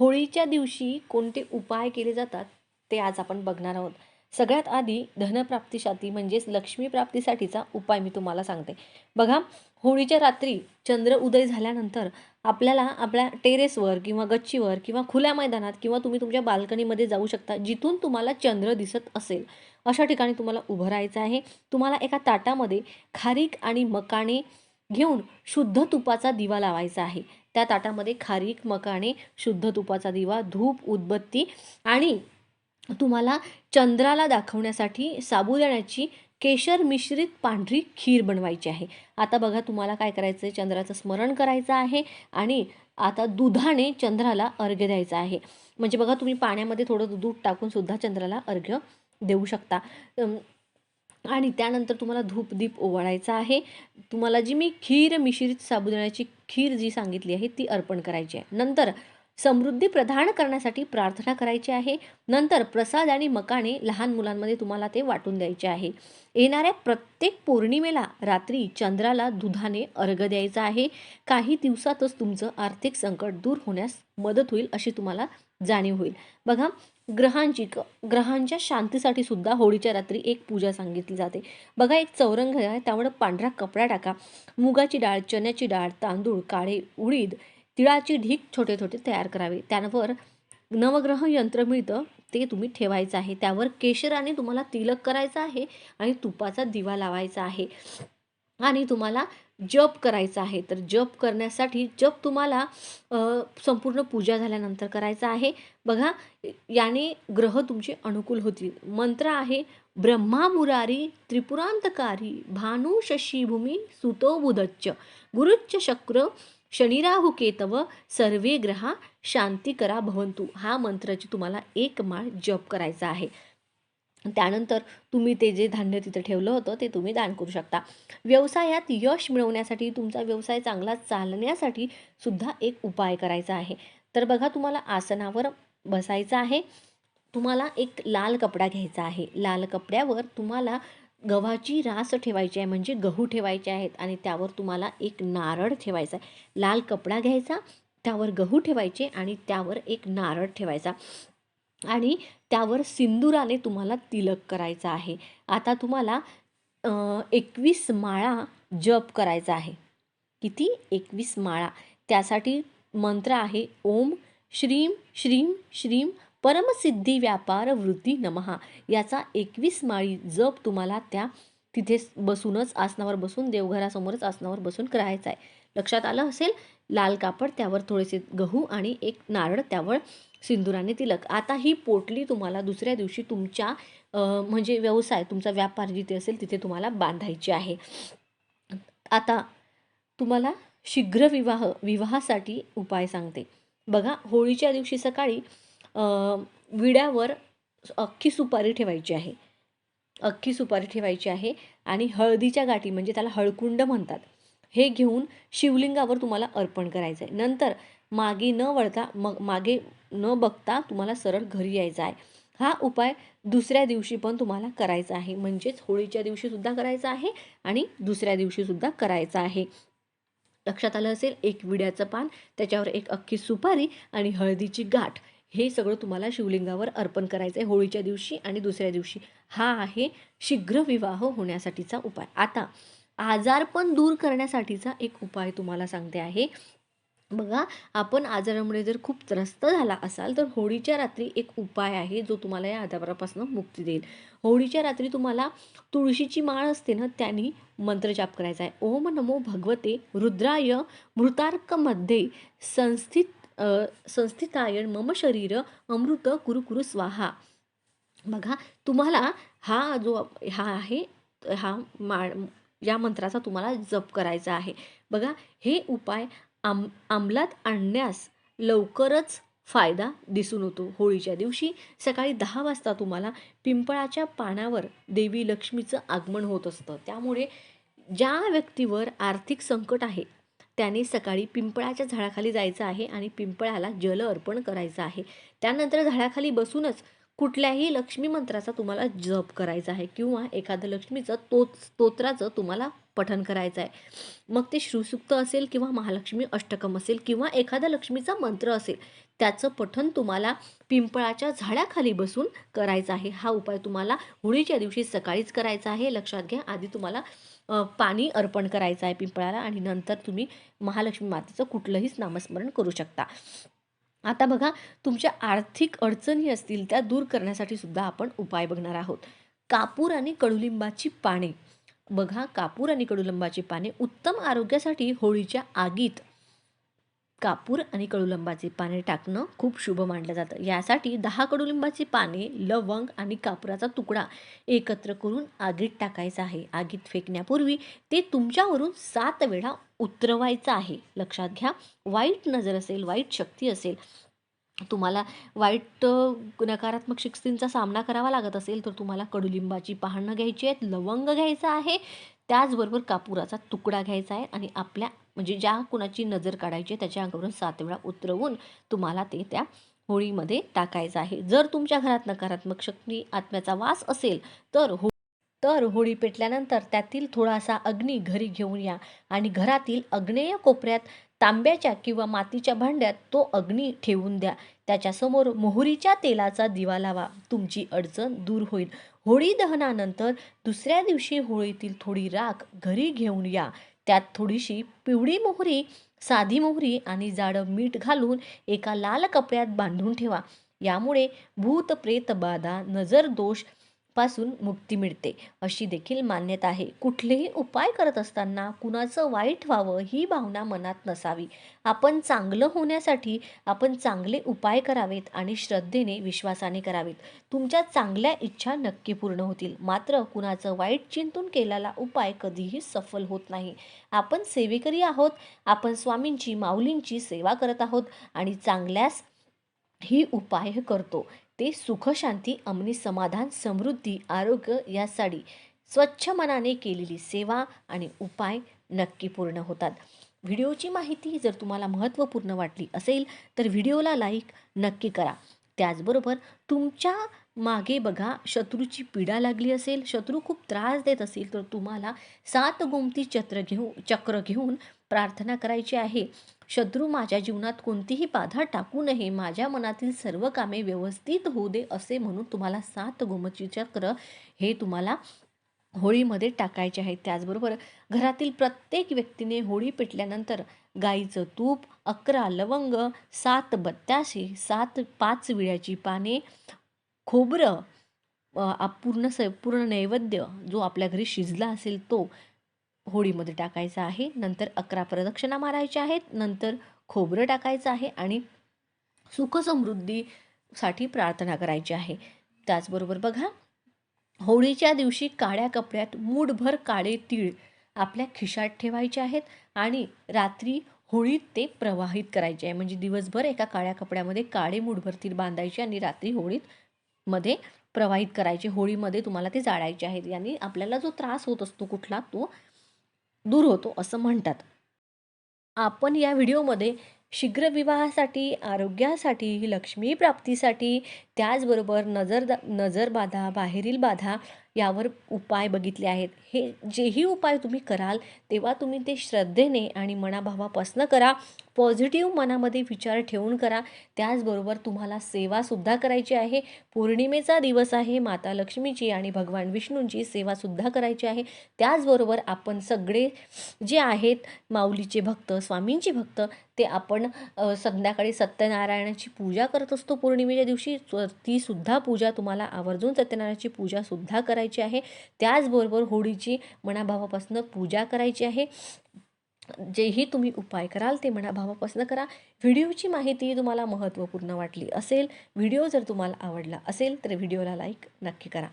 होळीच्या दिवशी कोणते उपाय केले जातात ते आज आपण बघणार आहोत. सगळ्यात आधी धनप्राप्तीसाठी म्हणजेच लक्ष्मीप्राप्तीसाठीचा उपाय मी तुम्हाला सांगते. बघा होळीच्या रात्री चंद्र उदय झाल्यानंतर आपल्याला आपल्या टेरेसवर किंवा गच्चीवर किंवा खुल्या मैदानात किंवा तुम्ही तुमच्या बाल्कनीमध्ये जाऊ शकता जिथून तुम्हाला चंद्र दिसत असेल. अशा ठिकाणी तुम्हाला उभं राहायचं आहे. तुम्हाला एका ताटामध्ये खारीक आणि मकाणे घेऊन शुद्ध तुपाचा दिवा लावायचा आहे. त्या ताटामध्ये खारीक मकाणे शुद्ध तुपाचा दिवा धूप उदबत्ती आणि तुम्हाला चंद्राला दाखवण्यासाठी साबुदाण्याची केशर मिश्रित पांढरी खीर बनवायची आहे. आता बघा तुम्हाला काय करायचं आहे चंद्राचं स्मरण करायचं आहे आणि आता दुधाने चंद्राला अर्घ्य द्यायचा आहे. म्हणजे बघा तुम्ही पाण्यामध्ये थोडं दूध टाकून सुद्धा चंद्राला अर्घ्य देऊ शकता. आणि त्यानंतर तुम्हाला धूप दीप ओवाळायचा आहे. तुम्हाला जी मी खीर मिश्रित साबुदाण्याची खीर जी सांगितली आहे ती अर्पण करायची आहे. नंतर समृद्धी प्रदान करण्यासाठी प्रार्थना करायची आहे. नंतर प्रसाद आणि मकाने लहान मुलांमध्ये तुम्हाला ते वाटून द्यायचे आहे. येणाऱ्या प्रत्येक पौर्णिमेला रात्री चंद्राला दुधाने अर्घ द्यायचा आहे. काही दिवसातच तुमचं आर्थिक संकट दूर होण्यास मदत होईल अशी तुम्हाला जाणीव होईल. बघा ग्रहांची क ग्रहांच्या शांतीसाठी सुद्धा होळीच्या रात्री एक पूजा सांगितली जाते. बघा एक चौरंग आहे त्यावर पांढरा कपडा टाका. मुगाची डाळ चण्याची डाळ तांदूळ काळे उडीद तिळाची ढीक छोटे छोटे तयार करावे. त्यावर नवग्रह यंत्र मिळतं ते तुम्ही ठेवायचं आहे. त्यावर केशराने तुम्हाला तिलक करायचं आहे आणि तुपाचा दिवा लावायचा आहे. आणि तुम्हाला जप करायचा आहे तर जप करण्यासाठी जप तुम्हाला संपूर्ण पूजा झाल्यानंतर करायचा आहे. बघा याने ग्रह तुमचे अनुकूल होतील. मंत्र आहे ब्रह्मा मुरारी त्रिपुरांतकारी भानु शशीभूमी सुतो बुधच्च। गुरुच्च शक्र शनिराहू केतव सर्वे ग्रहा शांती करा भवंतु हा मंत्राची तुम्हाला एक माळ जप करायचा आहे. त्यानंतर तुम्ही ते जे धान्य तिथं ठेवलं होतं ते तुम्ही दान करू शकता. व्यवसायात यश मिळवण्यासाठी तुमचा व्यवसाय चांगला चालण्यासाठी सुद्धा एक उपाय करायचा आहे. तर बघा तुम्हाला आसनावर बसायचं आहे. तुम्हाला एक लाल कपडा घ्यायचा आहे. लाल कपड्यावर तुम्हाला गव्हाची रास ठेवायची आहे म्हणजे गहू ठेवायचे आहेत आणि त्यावर तुम्हाला एक नारळ ठेवायचा आहे. लाल कपडा घ्यायचा त्यावर गहू ठेवायचे आणि त्यावर एक नारळ ठेवायचा. आणि त्यावर सिंदुराने तुम्हाला तिलक करायचा आहे. आता तुम्हाला एकवीस माळा जप करायचा आहे. किती? एकवीस माळा. त्यासाठी मंत्र आहे ओम श्रीम श्रीम श्रीम परमसिद्धी व्यापार वृद्धी नमहा याचा एकवीस माळी जप तुम्हाला त्या तिथे बसूनच आसनावर बसून देवघरासमोरच आसनावर बसून करायचा आहे लक्षात आलं असेल? लाल कापड त्यावर थोडेसे गहू आणि एक नारळ त्यावर सिंदुराने तिलक. आता ही पोटली तुम्हाला दुसऱ्या दिवशी तुमच्या म्हणजे व्यवसाय तुमचा व्यापार जिथे असेल तिथे तुम्हाला बांधायची आहे. आता तुम्हाला शीघ्र विवाह विवाहासाठी उपाय सांगते. बघा होळीच्या दिवशी सकाळी विड्यावर अख्खी सुपारी ठेवायची आहे. अख्खी सुपारी ठेवायची आहे आणि हळदीच्या गाठी म्हणजे त्याला हळकुंड म्हणतात. हे घेऊन शिवलिंगावर तुम्हाला अर्पण करायचं आहे नंतर मागे न वळता मग मागे न बघता तुम्हाला सरळ घरी यायचं आहे. हा उपाय दुसऱ्या दिवशी पण तुम्हाला करायचा आहे. म्हणजेच होळीच्या दिवशीसुद्धा करायचा आहे आणि दुसऱ्या दिवशीसुद्धा करायचा आहे. लक्षात आलं असेल? एक विड्याचं पान त्याच्यावर एक अख्खी सुपारी आणि हळदीची गाठ. हे सगळं तुम्हाला शिवलिंगावर अर्पण करायचं आहे होळीच्या दिवशी आणि दुसऱ्या दिवशी. हा आहे शीघ्र विवाह होण्यासाठीचा उपाय. आता आजारपण दूर करण्यासाठीचा एक उपाय तुम्हाला सांगते आहे. बघा आपण आजारामुळे जर खूप त्रस्त झाला असाल तर होळीच्या रात्री एक उपाय आहे जो तुम्हाला या आजारापासून मुक्ती देईल. होळीच्या रात्री तुम्हाला तुळशीची माळ असते ना त्यांनी मंत्रजाप करायचा आहे. ओम नमो भगवते रुद्राय मृतार्कमध्ये संस्थित अ, संस्थिताय मम शरीर अमृत कुरु कुरु स्वाहा. बघा तुम्हाला हा जो हा आहे हा माळ या मंत्राचा तुम्हाला जप करायचा आहे. बघा हे उपाय आम अंमलात आणण्यास लवकरच फायदा दिसून होतो होळीच्या दिवशी. सकाळी दहा वाजता तुम्हाला पिंपळाच्या पानावर देवी लक्ष्मीचं आगमन होत असतं. त्यामुळे ज्या व्यक्तीवर आर्थिक संकट आहे त्याने सकाळी पिंपळाच्या झाडाखाली जायचं आहे आणि पिंपळाला जल अर्पण करायचं आहे. त्यानंतर झाडाखाली बसूनच कुठल्याही लक्ष्मी मंत्राचा तुम्हाला जप करायचा आहे किंवा एखादं लक्ष्मीचं तोच स्तोत्राचं तुम्हाला पठन करायचं आहे मग ते श्रीसुक्त असेल किंवा महालक्ष्मी अष्टकम असेल किंवा एखादा लक्ष्मीचा मंत्र असेल त्याचं पठन तुम्हाला पिंपळाच्या झाडाखाली बसून करायचं आहे. हा उपाय तुम्हाला होळीच्या दिवशी सकाळीच करायचा आहे. लक्षात घ्या आधी तुम्हाला पाणी अर्पण करायचं आहे पिंपळाला आणि नंतर तुम्ही महालक्ष्मी मातेचं कुठलंही नामस्मरण करू शकता. आता बघा तुमच्या आर्थिक अडचणी असतील त्या दूर करण्यासाठी सुद्धा आपण उपाय बघणार आहोत. कापूर आणि कडुलिंबाची पाने. बघा कापूर आणि कडुलिंबाची पाने उत्तम आरोग्यासाठी होळीच्या आगीत. कापूर आणि कडुलिंबाचे पाने टाकणं खूप शुभ मानलं जातं. यासाठी दहा कडुलिंबाची पाने लवंग आणि कापुराचा तुकडा एकत्र करून आगीत टाकायचा आहे. आगीत फेकण्यापूर्वी ते तुमच्यावरून सात वेळा उतरवायचं आहे. लक्षात घ्या वाईट नजर असेल वाईट शक्ती असेल तुम्हाला वाईट नकारात्मक शक्तींचा सामना करावा लागत असेल तर तुम्हाला कडुलिंबाची पाहणं घ्यायची आहेत लवंग घ्यायचं आहे त्याचबरोबर कापुराचा तुकडा घ्यायचा आहे आणि आपल्या म्हणजे ज्या कुणाची नजर काढायची आहे त्याच्या अंगावरून सात वेळा उतरवून तुम्हाला ते त्या होळीमध्ये टाकायचं आहे. जर तुमच्या घरात नकारात्मक शक्ती आत्म्याचा वास असेल तर हो तर होळी पेटल्यानंतर त्यातील थोडासा अग्नी घरी घेऊन या आणि घरातील अग्नेय कोपऱ्यात तांब्याच्या किंवा मातीच्या भांड्यात तो अग्नी ठेवून द्या. त्याच्यासमोर मोहरीच्या तेलाचा दिवा लावा. तुमची अडचण दूर होईल. होळी दहनानंतर दुसऱ्या दिवशी होळीतील थोडी राख घरी घेऊन या. त्यात थोडीशी पिवळी मोहरी साधी मोहरी आणि जाडं मीठ घालून एका लाल कपड्यात बांधून ठेवा. यामुळे भूत प्रेत बाधा नजर दोष पासून मुक्ती मिळते. अशी देखील मान्यता आहे. कुठलेही उपाय करत असताना कुणाचं वाईट व्हावं ही भावना मनात नसावी. आपण चांगलं होण्यासाठी आपण चांगले उपाय करावेत आणि श्रद्धेने विश्वासाने करावेत. तुमच्या चांगल्या इच्छा नक्की पूर्ण होतील. मात्र कुणाचं वाईट चिंतून केलेला उपाय कधीही सफल होत नाही. आपण सेवेकरी आहोत. आपण स्वामींची माऊलींची सेवा करत आहोत आणि चांगल्यास ही उपाय करतो. ते सुखशांती अमनी समाधान समृद्धी आरोग्य यासाठी स्वच्छ मनाने केलेली सेवा आणि उपाय नक्की पूर्ण होतात. व्हिडिओची माहिती जर तुम्हाला महत्त्वपूर्ण वाटली असेल तर व्हिडिओला लाईक नक्की करा. त्याचबरोबर तुमच्या मागे बघा शत्रूची पीडा लागली असेल शत्रू खूप त्रास देत असेल तर तुम्हाला सात गोमती चक्र घेऊ चक्र घेऊन प्रार्थना करायची आहे. शत्रू माझ्या जीवनात कोणतीही बाधा टाकू नये माझ्या मनातील सर्व कामे व्यवस्थित होऊ दे असे म्हणून तुम्हाला सात गोमची चक्र हे तुम्हाला होळीमध्ये टाकायचे आहेत. त्याचबरोबर घरातील प्रत्येक व्यक्तीने होळी पेटल्यानंतर गाईचं तूप अकरा लवंग सात बत्त्याशी सात पाच विड्याची पाने खोबरं आप- पूर्ण स पूर्ण नैवेद्य जो आपल्या घरी शिजला असेल तो होळीमध्ये टाकायचं आहे. नंतर अकरा प्रदक्षिणा मारायच्या आहेत. नंतर खोबरं टाकायचं आहे आणि सुखसमृद्धीसाठी प्रार्थना करायची आहे. त्याचबरोबर बघा होळीच्या दिवशी काळ्या कपड्यात मूठभर काळे तीळ आपल्या खिशात ठेवायचे आहेत आणि रात्री होळीत ते प्रवाहित करायचे आहे. म्हणजे दिवसभर एका काळ्या कपड्यामध्ये काळे मूठभर तीळ बांधायचे आणि रात्री होळीत मध्ये प्रवाहित करायचे. होळीमध्ये तुम्हाला ते जाळायचे आहेत. यांनी आपल्याला जो त्रास होत असतो कुठला तो दूर होतो असं म्हणतात. आपण या व्हिडिओमध्ये शीघ्र विवाहासाठी आरोग्यासाठी लक्ष्मी प्राप्तीसाठी त्याचबरोबर नजर नजरबाधा बाहेरील बाधा यावर उपाय बघितले आहेत. हे जेही उपाय तुम्ही कराल तेव्हा तुम्ही ते श्रद्धेने आणि मनाभावापासनं करा. पॉझिटिव्ह मनामध्ये विचार ठेवून करा. त्याचबरोबर तुम्हाला सेवासुद्धा करायची आहे. पौर्णिमेचा दिवस आहे माता लक्ष्मीची आणि भगवान विष्णूंची सेवासुद्धा करायची आहे. त्याचबरोबर आपण सगळे जे आहेत माऊलीचे भक्त स्वामींचे भक्त ते आपण संध्याकाळी सत्यनारायणाची पूजा करत असतो पौर्णिमेच्या दिवशी. तीसुद्धा पूजा तुम्हाला आवर्जून सत्यनारायणाची पूजासुद्धा करायची करायची आहे. त्याचबरोबर होळीची मनाभावापासून पूजा करायची आहे. जेही तुम्ही उपाय कराल ते मनाभावापासून करा. व्हिडिओची माहिती तुम्हाला महत्त्वपूर्ण वाटली असेल व्हिडिओ जर तुम्हाला आवडला असेल तर व्हिडिओला लाईक नक्की करा.